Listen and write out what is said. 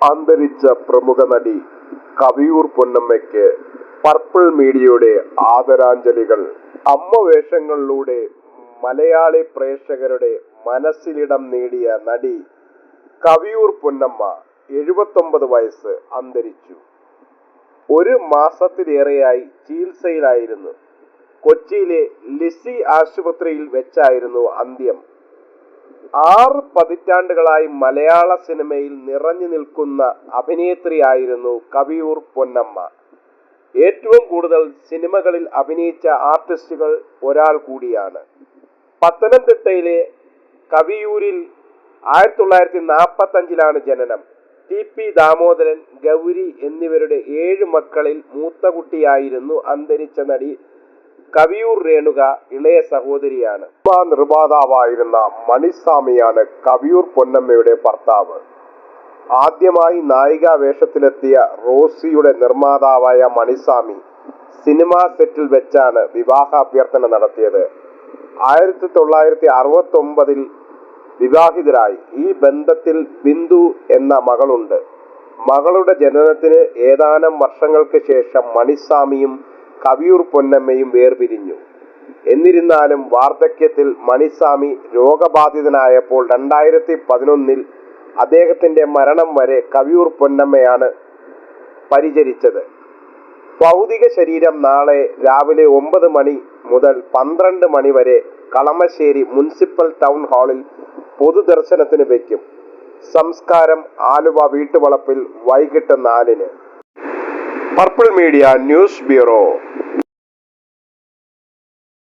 അന്തരിച്ച പ്രമുഖ നടി കവിയൂർ പൊന്നമ്മയ്ക്ക് പർപ്പിൾ മീഡിയയുടെ ആദരാഞ്ജലികൾ. അമ്മ വേഷങ്ങളിലൂടെ മലയാളി പ്രേക്ഷകരുടെ മനസ്സിലിടം നേടിയ നടി കവിയൂർ പൊന്നമ്മ എഴുപത്തൊമ്പത് വയസ്സ് അന്തരിച്ചു. ഒരു മാസത്തിലേറെയായി ചികിത്സയിലായിരുന്നു. കൊച്ചിയിലെ ലിസി ആശുപത്രിയിൽ വെച്ചായിരുന്നു അന്ത്യം. ആറ് പതിറ്റാണ്ടുകളായി മലയാള സിനിമയിൽ നിറഞ്ഞു നിൽക്കുന്ന അഭിനേത്രിയായിരുന്നു കവിയൂർ പൊന്നമ്മ. ഏറ്റവും കൂടുതൽ സിനിമകളിൽ അഭിനയിച്ച ആർട്ടിസ്റ്റുകൾ ഒരാൾ കൂടിയാണ്. പത്തനംതിട്ടയിലെ കവിയൂരിൽ ആയിരത്തി തൊള്ളായിരത്തി നാൽപ്പത്തി അഞ്ചിലാണ് ജനനം. ടി പി ദാമോദരൻ ഗൗരി എന്നിവരുടെ ഏഴ് മക്കളിൽ മൂത്ത കുട്ടിയായിരുന്നു അന്തരിച്ച നടി കവിയൂർ രേണുക ഇളയ സഹോദരിയാണ്. നിർമാതാവായിരുന്ന മണിസ്വാമിയാണ് കവിയൂർ പൊന്നമ്മയുടെ ഭർത്താവ്. ആദ്യമായി നായികാ വേഷത്തിലെത്തിയ റോസിയുടെ നിർമ്മാതാവായ മണിസ്വാമി സിനിമാ സെറ്റിൽ വെച്ചാണ് വിവാഹാഭ്യർത്ഥന നടത്തിയത്. ആയിരത്തി തൊള്ളായിരത്തി അറുപത്തി ഒമ്പതിൽ വിവാഹിതരായി. ഈ ബന്ധത്തിൽ ബിന്ദു എന്ന മകളുണ്ട്. മകളുടെ ജനനത്തിന് ഏതാനും വർഷങ്ങൾക്ക് ശേഷം മണിസ്വാമിയും കവിയൂർ പൊന്നമ്മയും വേർപിരിഞ്ഞു. എന്നിരുന്നാലും വാർദ്ധക്യത്തിൽ മണിസ്വാമി രോഗബാധിതനായപ്പോൾ രണ്ടായിരത്തി പതിനൊന്നിൽ അദ്ദേഹത്തിന്റെ മരണം വരെ കവിയൂർ പൊന്നമ്മയാണ് പരിചരിച്ചത്. ഭൗതിക ശരീരം നാളെ രാവിലെ ഒമ്പത് മണി മുതൽ പന്ത്രണ്ട് മണി വരെ കളമശ്ശേരി മുനിസിപ്പൽ ടൗൺ ഹാളിൽ പൊതുദർശനത്തിന് വയ്ക്കും സംസ്കാരം ആലുവ വീട്ടുവളപ്പിൽ വൈകിട്ട് നാലിന്. Purple media news bureau